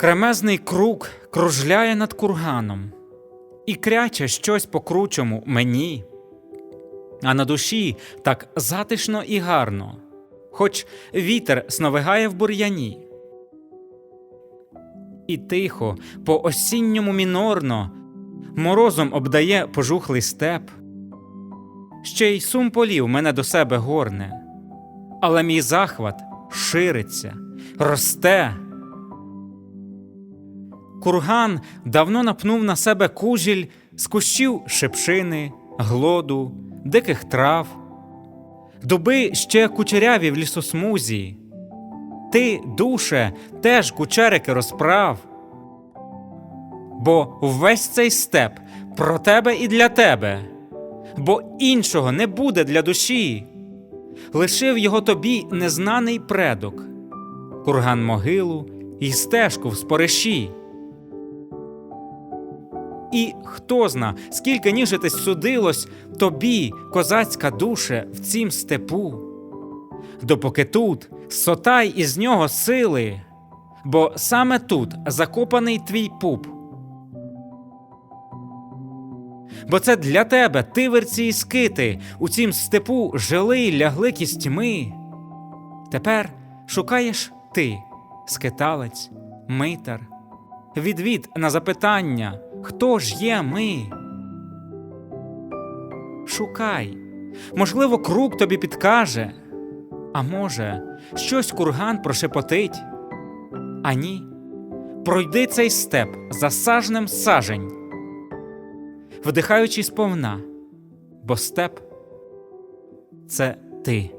Кремезний круг кружляє над курганом, і кряче щось по-кручому мені, а на душі так затишно і гарно, хоч вітер сновигає в бур'яні. І тихо, по осінньому мінорно, морозом обдає пожухлий степ. Ще й сум полів мене до себе горне, але мій захват шириться, росте. Курган давно напнув на себе кужіль з кущів шипшини, глоду, диких трав, дуби ще кучеряві в лісосмузі. Ти, душе, теж кучерики розправ. Бо весь цей степ про тебе і для тебе, бо іншого не буде для душі. Лишив його тобі незнаний предок, курган могилу і стежку в спориші. І хто зна, скільки ніжитись судилось тобі, козацька душе, в цім степу, допоки тут сотай із нього сили, бо саме тут закопаний твій пуп. Бо це для тебе тиверці і скити у цім степу жили й лягли кістьми. Тепер шукаєш ти, скиталець, митар, відвід на запитання, хто ж є ми? Шукай, можливо, круг тобі підкаже, а може, щось курган прошепотить. А ні, пройди цей степ за сажнем сажень, вдихаючи сповна, бо степ це ти.